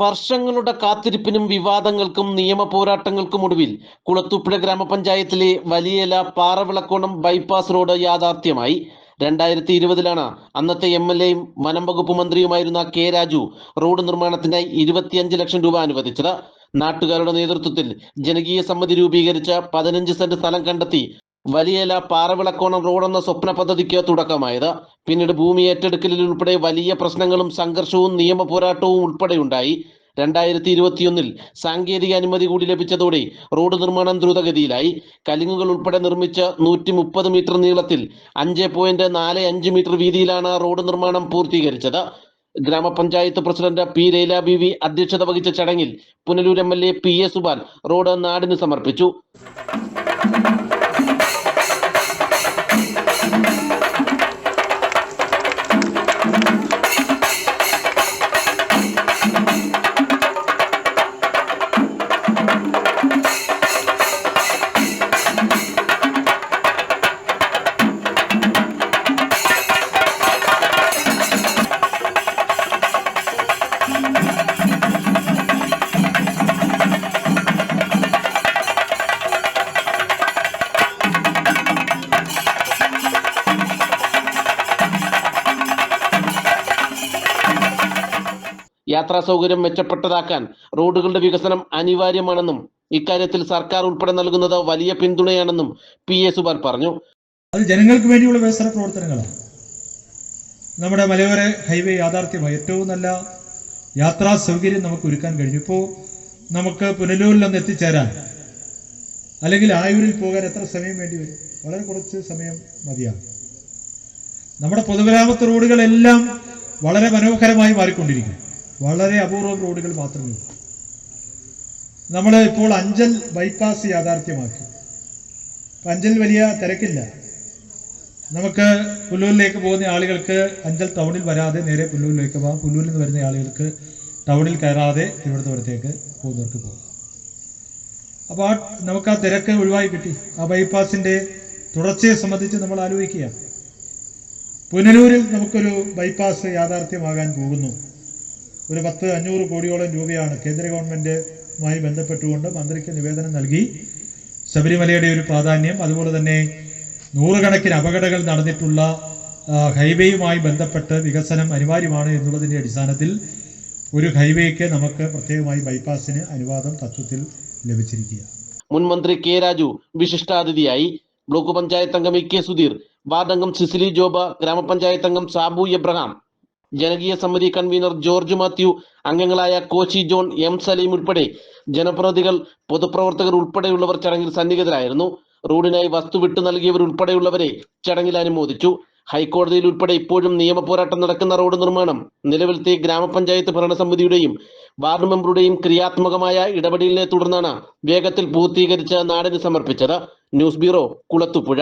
വർഷങ്ങളുടെ കാത്തിരിപ്പിനും വിവാദങ്ങൾക്കും നിയമ പോരാട്ടങ്ങൾക്കും ഒടുവിൽ കുളത്തൂപ്പുഴ ഗ്രാമപഞ്ചായത്തിലെ വലിയല പാറവിളക്കോണം ബൈപ്പാസ് റോഡ് യാഥാർത്ഥ്യമായി. രണ്ടായിരത്തി ഇരുപതിലാണ് അന്നത്തെ എം എൽ എയും വനം വകുപ്പ് മന്ത്രിയുമായിരുന്ന കെ രാജു റോഡ് നിർമ്മാണത്തിനായി ഇരുപത്തിയഞ്ച് ലക്ഷം രൂപ അനുവദിച്ചത്. നാട്ടുകാരുടെ നേതൃത്വത്തിൽ ജനകീയ സമിതി രൂപീകരിച്ച പതിനഞ്ച് സെന്റ് സ്ഥലം കണ്ടെത്തി വലിയല പാറവിളക്കോണം റോഡെന്ന സ്വപ്ന പദ്ധതിക്ക് തുടക്കമായത്. പിന്നീട് ഭൂമി ഏറ്റെടുക്കലിൽ ഉൾപ്പെടെ വലിയ പ്രശ്നങ്ങളും സംഘർഷവും നിയമ പോരാട്ടവും ഉൾപ്പെടെയുണ്ടായി. രണ്ടായിരത്തി ഇരുപത്തിയൊന്നിൽ സാങ്കേതിക അനുമതി കൂടി ലഭിച്ചതോടെ റോഡ് നിർമ്മാണം ദ്രുതഗതിയിലായി. കലിങ്ങുകൾ ഉൾപ്പെടെ നിർമ്മിച്ച നൂറ്റി മുപ്പത് മീറ്റർ നീളത്തിൽ അഞ്ച് പോയിന്റ് നാല് അഞ്ച് മീറ്റർ വീതിയിലാണ് റോഡ് നിർമ്മാണം പൂർത്തീകരിച്ചത്. ഗ്രാമപഞ്ചായത്ത് president P Laila B V അധ്യക്ഷത വഹിച്ച ചടങ്ങിൽ Punalur M L A P A Suban road നാടിന് സമർപ്പിച്ചു. യാത്രാ സൗകര്യം മെച്ചപ്പെട്ടതാക്കാൻ റോഡുകളുടെ വികസനം അനിവാര്യമാണെന്നും ഇക്കാര്യത്തിൽ സർക്കാർ ഉൾപ്പെടെ നൽകുന്നത് വലിയ പിന്തുണയാണെന്നും പി എ സുബാൻ പറഞ്ഞു. അത് ജനങ്ങൾക്ക് വേണ്ടിയുള്ള വികസന പ്രവർത്തനങ്ങളാണ്. നമ്മുടെ മലയോര ഹൈവേ യാഥാർത്ഥ്യമായി ഏറ്റവും നല്ല യാത്രാ സൗകര്യം നമുക്ക് ഒരുക്കാൻ കഴിഞ്ഞു. ഇപ്പോൾ നമുക്ക് പുനലൂരിൽ ഒന്ന് എത്തിച്ചേരാൻ അല്ലെങ്കിൽ ആയൂരിൽ പോകാൻ എത്ര സമയം വേണ്ടി വരും? വളരെ കുറച്ച് സമയം മതിയാകും നമ്മുടെ പൊതുമരാമത്ത് റോഡുകളെല്ലാം വളരെ മനോഹരമായി മാറിക്കൊണ്ടിരിക്കും വളരെ അപൂർവം റോഡുകൾ മാത്രമേ ഉള്ളൂ. നമ്മൾ ഇപ്പോൾ അഞ്ചൽ ബൈപ്പാസ് യാഥാർത്ഥ്യമാക്കി. അഞ്ചൽ വലിയ തിരക്കില്ല. നമുക്ക് പുല്ലൂരിലേക്ക് പോകുന്ന ആളുകൾക്ക് അഞ്ചൽ ടൗണിൽ വരാതെ നേരെ പുല്ലൂരിലേക്ക് പോകാം. പുല്ലൂരിൽ നിന്ന് വരുന്ന ആളുകൾക്ക് ടൗണിൽ കയറാതെ തിരുവനന്തപുരത്തേക്ക് പോകുന്നവർക്ക് പോകാം. അപ്പോൾ ആ നമുക്ക് ആ തിരക്ക് ഒഴിവായി കിട്ടി. ആ ബൈപ്പാസിന്റെ തുടർച്ചയെ സംബന്ധിച്ച് നമ്മൾ ആലോചിക്കുക പുനലൂരിൽ നമുക്കൊരു ബൈപ്പാസ് യാഥാർത്ഥ്യമാകാൻ പോകുന്നു. ഒരു പത്ത് അഞ്ഞൂറ് കോടിയോളം രൂപയാണ് കേന്ദ്ര ഗവൺമെന്റുമായി ബന്ധപ്പെട്ടുകൊണ്ട് മന്ത്രിക്ക് നിവേദനം നൽകി. ശബരിമലയുടെ ഒരു പ്രാധാന്യം അതുപോലെ തന്നെ നൂറുകണക്കിന് അപകടങ്ങൾ നടന്നിട്ടുള്ള ഹൈവേയുമായി ബന്ധപ്പെട്ട് വികസനം അനിവാര്യമാണ് എന്നുള്ളതിന്റെ അടിസ്ഥാനത്തിൽ ഒരു ഹൈവേക്ക് നമുക്ക് പ്രത്യേകമായി ബൈപ്പാസിന് അനുവാദം തത്വത്തിൽ ലഭിച്ചിരിക്കുക. മുൻ മന്ത്രി കെ രാജു വിശിഷ്ടാതിഥിയായി. ബ്ലോക്ക് പഞ്ചായത്ത് അംഗം ഇ കെ സുധീർ വാർഡ് അംഗം സിസിലി ജോബ ഗ്രാമപഞ്ചായത്ത് അംഗം സാബു എബ്രഹാം ജനകീയ സമിതി കൺവീനർ ജോർജ് മാത്യു അംഗങ്ങളായ കോച്ചി ജോൺ എം സലീം ഉൾപ്പെടെ ജനപ്രതിനിധികൾ പൊതുപ്രവർത്തകർ ഉൾപ്പെടെയുള്ളവർ ചടങ്ങിൽ സന്നിഹിതരായിരുന്നു. റോഡിനായി വസ്തു വിട്ടു നൽകിയവർ ഉൾപ്പെടെയുള്ളവരെ ചടങ്ങിൽ അനുമോദിച്ചു. ഹൈക്കോടതിയിൽ ഉൾപ്പെടെ ഇപ്പോഴും നിയമ പോരാട്ടം നടക്കുന്ന റോഡ് നിർമ്മാണം നിലവിലത്തെ ഗ്രാമപഞ്ചായത്ത് ഭരണസമിതിയുടെയും വാർഡ് മെമ്പറുടെയും ക്രിയാത്മകമായ ഇടപെടലിനെ തുടർന്നാണ് വേഗത്തിൽ പൂർത്തീകരിച്ച് നാടിന് സമർപ്പിച്ചത്. News bureau Kulathupuzha.